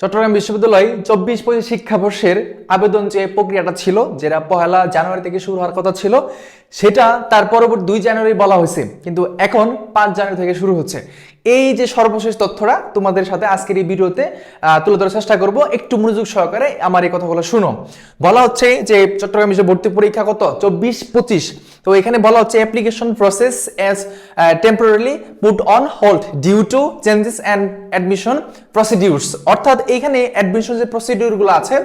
চট্টগ্রাম বিশ্ববিদ্যালয় চব্বিশ পঁচিশ শিক্ষাবর্ষের আবেদন যে প্রক্রিয়াটা ছিল, যেটা পহেলা জানুয়ারি থেকে শুরু হওয়ার কথা ছিল, সেটা তার পরবর্তী দুই জানুয়ারি বলা হয়েছে, কিন্তু এখন পাঁচ জানুয়ারি থেকে শুরু হচ্ছে। এই যে সর্বশেষ তথ্যটা তোমাদের সাথে আজকের এই ভিডিওতে তুলে ধরার চেষ্টা করব। একটু মনোযোগ সহকারে আমার এই কথাগুলো শুনো। বলা হচ্ছে যে চট্টগ্রাম বিশ্ব ভর্তি পরীক্ষা কত? চব্বিশ পঁচিশ। তো এখানে বলা হচ্ছে application process as temporary put on hold due to changes and admission procedures অর্থাৎ এখানে অ্যাডমিশন যে প্রসিডিউরগুলো আছে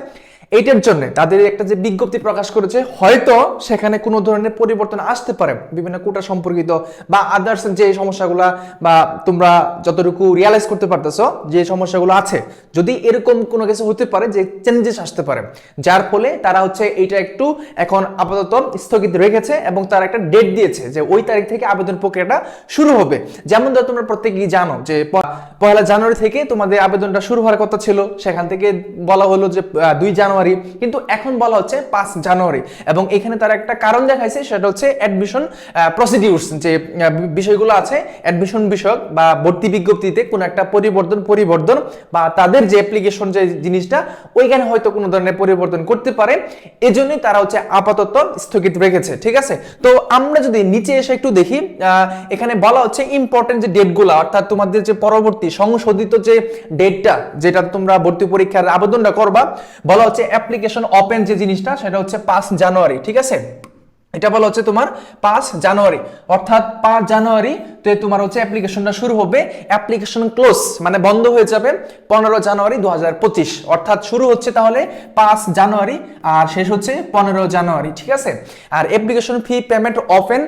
এইটার জন্য তাদের একটা যে বিজ্ঞপ্তি প্রকাশ করেছে, হয়তো সেখানে কোনো ধরনের পরিবর্তন আসতে পারে। বিভিন্ন কোটা সম্পর্কিত বা আদার্স যে সমস্যাগুলো বা তোমরা যতটুকু রিয়ালাইজ করতে পারতেছো, যে সমস্যাগুলো আছে, যদি এরকম কোনো কিছু হতে পারে যে চেঞ্জেস আসতে পারে। যার ফলে তারা হচ্ছে এইটা একটু এখন আপাতত স্থগিত রেখেছে এবং তারা একটা ডেট দিয়েছে যে ওই তারিখ থেকে আবেদন প্রক্রিয়াটা শুরু হবে। যেমন ধর তোমরা প্রত্যেকেই জানো যে পয়লা জানুয়ারি থেকে তোমাদের আবেদনটা শুরু হওয়ার কথা ছিল। সেখান থেকে বলা হলো যে দুই জানুয়ারি কিন্তু এখন বলা হচ্ছে পাঁচ জানুয়ারি। এবং এখানে তারা একটা কারণ দেখাইছে, সেটা হচ্ছে অ্যাডমিশন প্রসিডিউরস যে বিষয়গুলো আছে অ্যাডমিশন বিষয়ক বা ভর্তি বিজ্ঞপ্তিতে কোনো একটা পরিবর্তন পরিবর্তন বা তাদের যে অ্যাপ্লিকেশন যে জিনিসটা, ওইখানে হয়তো কোনো ধরনের পরিবর্তন করতে পারে। এজন্যই তারা হচ্ছে আপাতত স্থগিত রেখেছে, ঠিক আছে? তো আমরা যদি নিচে এসে একটু দেখি এখানে বলা হচ্ছে ইম্পর্টেন্ট যে ডেটগুলো অর্থাৎ তোমাদের যে পরবর্তী সংশোধিত যে ডেটটা যেটা তোমরা ভর্তি পরীক্ষার আবেদনটা করবা, বলা হচ্ছে অ্যাপ্লিকেশন ওপেন যে জিনিসটা, সেটা হচ্ছে পাঁচ জানুয়ারি, ঠিক আছে? এটা বলা হচ্ছে তোমার পাঁচ জানুয়ারি। অর্থাৎ পাঁচ জানুয়ারি তে তোমার হচ্ছে অ্যাপ্লিকেশনটা শুরু হবে। অ্যাপ্লিকেশন ক্লোজ মানে বন্ধ হয়ে যাবে পনেরো জানুয়ারি দু অর্থাৎ শুরু হচ্ছে তাহলে পাঁচ জানুয়ারি আর শেষ হচ্ছে পনেরো জানুয়ারি, ঠিক আছে? আর অ্যাপ্লিকেশন ফি পেমেন্ট ওপেন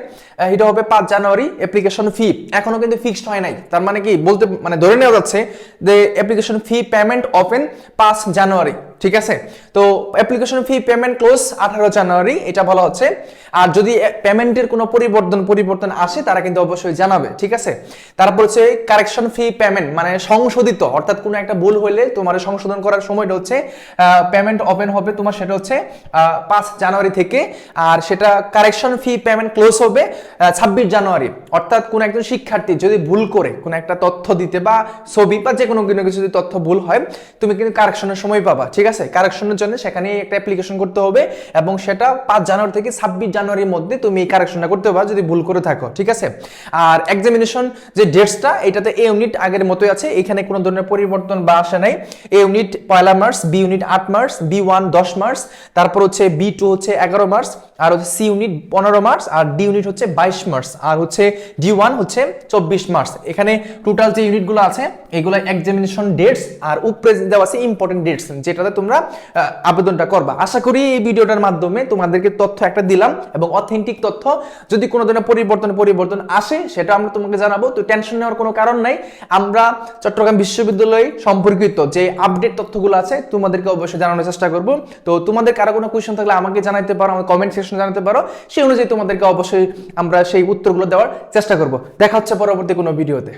এটা হবে পাঁচ জানুয়ারি অ্যাপ্লিকেশন ফি এখনও কিন্তু ফিক্সড হয় নাই। তার মানে কি? বলতে মানে ধরে নেওয়া যাচ্ছে যে অ্যাপ্লিকেশন ফি পেমেন্ট ওপেন পাঁচ জানুয়ারি। ঠিক আছে? তো অ্যাপ্লিকেশন ফি পেমেন্ট ক্লোজ আঠারো জানুয়ারি, এটা বলা হচ্ছে। আর যদি পেমেন্টের কোনো পরিবর্তন পরিবর্তন আসে, তারা কিন্তু অবশ্যই জানাবে, ঠিক আছে? তারপর হচ্ছে কারেকশন ফি পেমেন্ট মানে সংশোধিত, অর্থাৎ কোনো একটা ভুল হলে তোমার সংশোধন করার সময়টা হচ্ছে পেমেন্ট ওপেন হবে তোমার, সেটা হচ্ছে পাঁচ জানুয়ারি থেকে। আর সেটা কারেকশন ফি পেমেন্ট ক্লোজ হবে ছাব্বিশ জানুয়ারি। অর্থাৎ কোন একজন শিক্ষার্থী যদি ভুল করে, কোনো একটা তথ্য দিতে বা ছবি বা যে কোনো কিছু যদি তথ্য ভুল হয়, তুমি কিন্তু কারেকশনের সময় পাবা, ঠিক আছে কারেকশনের জন্য সেখানে একটা অ্যাপ্লিকেশন করতে হবে এবং সেটা পাঁচ জানুয়ারি থেকে ছাব্বিশ জানুয়ারির মধ্যে তুমি এই কারেকশনটা করতে পারো যদি ভুল করে থাকো, ঠিক আছে? আর এক্সামিনেশন যে ডেটসটা এটাতে এ ইউনিট আগের মতোই আছে, এখানে কোনো ধরনের পরিবর্তন বা আসে নাই। এ ইউনিট পয়লা মার্চ বি ইউনিট আট মার্চ বি ওয়ান দশ মার্চ, তারপর হচ্ছে বি টু হচ্ছে এগারো মার্চ, আর হচ্ছে সি ইউনিট পনেরো মার্চ, আর ডি ইউনিট হচ্ছে বাইশ মার্চ, আর হচ্ছে ডি ওয়ান হচ্ছে চব্বিশ মার্চ। এখানে টোটাল যে ইউনিটগুলো আছে, এগুলো এক্সামিনেশন ডেটস আর উপরে দেওয়া আছে ইম্পর্টেন্ট ডেটস যেটাতে তোমরা আবেদনটা করবা। আশা করি এই ভিডিওটার মাধ্যমে তোমাদেরকে তথ্য একটা দিলাম এবং অথেন্টিক তথ্য। যদি কোনো ধরনের পরিবর্তন পরিবর্তন আসে, সেটা আমরা তোমাকে জানাব, তো টেনশন নেওয়ার কোনো কারণ নাই। আমরা চট্টগ্রাম বিশ্ববিদ্যালয় সম্পর্কিত যে আপডেট তথ্যগুলো আছে, তোমাদেরকে অবশ্যই জানানোর চেষ্টা করব। তো তোমাদের কারও কোনো কোয়েশন থাকলে আমাকে জানাতে পারো আমার কমেন্ট সেকশনে জানাতে পারো। সেই অনুযায়ী তোমাদেরকে অবশ্যই আমরা সেই উত্তরগুলো দেওয়ার চেষ্টা করব। দেখা হচ্ছে পরবর্তী কোনো ভিডিওতে।